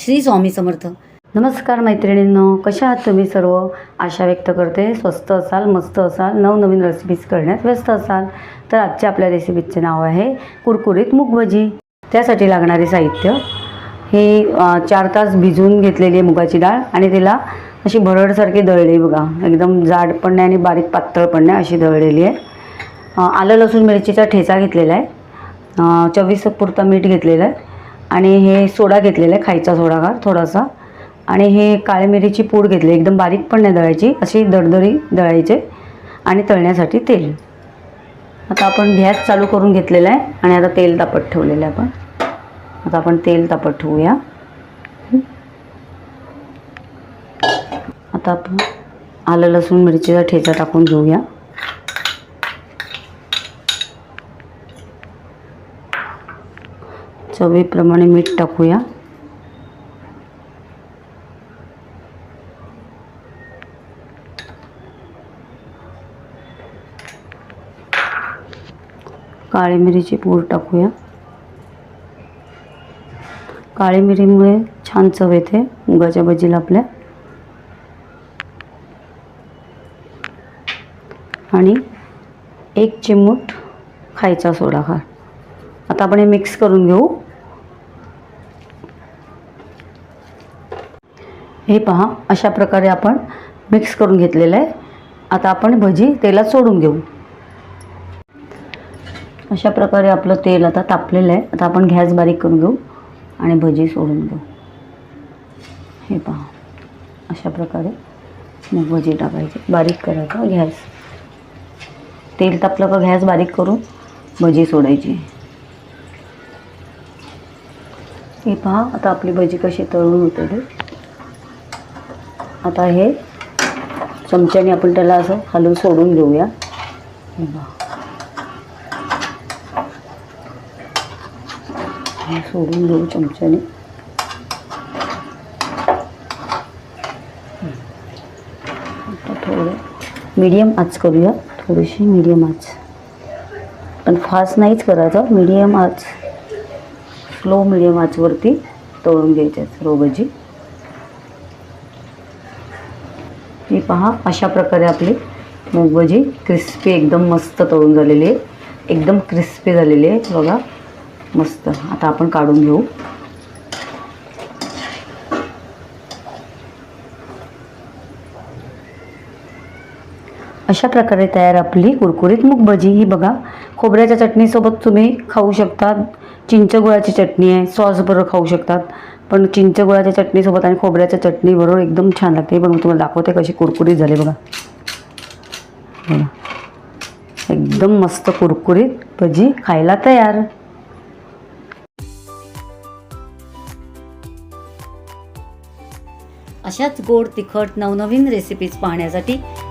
श्री स्वामी समर्थ. नमस्कार मैत्रिणींनो कशा आहात तुम्ही सर्व? आशा व्यक्त करते स्वस्त असाल मस्त असाल नवनवीन रेसिपीज करण्यात व्यस्त असाल. तर आजच्या आपल्या रेसिपीचे नाव आहे कुरकुरीत मुगभजी. त्यासाठी लागणारे साहित्य हे चार तास भिजवून घेतलेली आहे मुगाची डाळ आणि तिला अशी भरडसारखी दळली बघा. एकदम जाड पण नाही आणि बारीक पातळ पण नाही अशी दळलेली आहे. आलं लसूण मिरचीचा ठेचा घेतलेला आहे. अ, चवीपुरता मीठ घेतलेलं आहे. आणि हे सोडा घेतलेला आहे खायचा सोडागार थोडासा. आणि हे काळी मिरीची पूड घेतली एकदम बारीक पण नाही दळायची अशी दडदरी दळायचे आणि तळण्यासाठी तेल. आता आपण गॅस चालू करून घेतलेला आहे आणि आता तेल तापत ठेवलेलं आहे आपण. आता आपण तेल तापत ठेवूया. आता आपण आलं लसूण मिरचीचा ठेचा टाकून घेऊया. चवीप्रमाणे मीठ टाकूया. काळी मिरीची पूड टाकूया. काळी मिरीमुळे छान चव येते मुगाच्या भजीला आपल्या. आणि एक चिमूट खायचा सोडा हा आता आपण हे मिक्स करून घेऊ. हे पहा अशा प्रकारे आपण मिक्स करून घेतलेलं आहे. आता आपण भजी तेलात सोडून घेऊ. अशा प्रकारे आपलं तेल आता तापलेलं आहे. आता आपण गॅस बारीक करून घेऊ आणि भजी सोडून घेऊ. हे पहा अशा प्रकारे मग भजी टाकायची. बारीक करायचा गॅस. तेल तापलं का गॅस बारीक करून भजी सोडायची. हे पहा आता आपली भजी कशी तळून होते ते. आता हे चमच्याने आपण त्याला असं हलवून सोडून घेऊया सोडून घेऊ चमच्याने. थोडं मीडियम आच करूया. थोडीशी मीडियम आच. पण फास्ट नाहीच करायचं. मीडियम आच. स्लो मीडियम आचवरती तळून घ्यायचे सर्व भजी ही पहा अशा प्रकारे आपली मूग भजी क्रिस्पी एकदम मस्त तळून झालेली आहे. एकदम क्रिस्पी झालेली आहे. बघा मस्त. आता आपण काढून घेऊ. अशा प्रकारे तयार आपली कुरकुरीत मूग भजी ही बघा खोबऱ्याच्या चटणीसोबत तुम्ही खाऊ शकतात चिंच गुळाची चटणी आहे सॉसबरोबर खाऊ शकतात. पण चिंच गुळाच्या चटणीसोबत आणि खोबऱ्याच्या चटणीबरोबर एकदम छान लागते. पण मी तुम्हाला दाखवते कशी कुरकुरीत झाली बघा. बघा. एकदम मस्त कुरकुरीत भजी खायला तयार. अशाच गोड तिखट नवनवीन रेसिपीज पाहण्यासाठी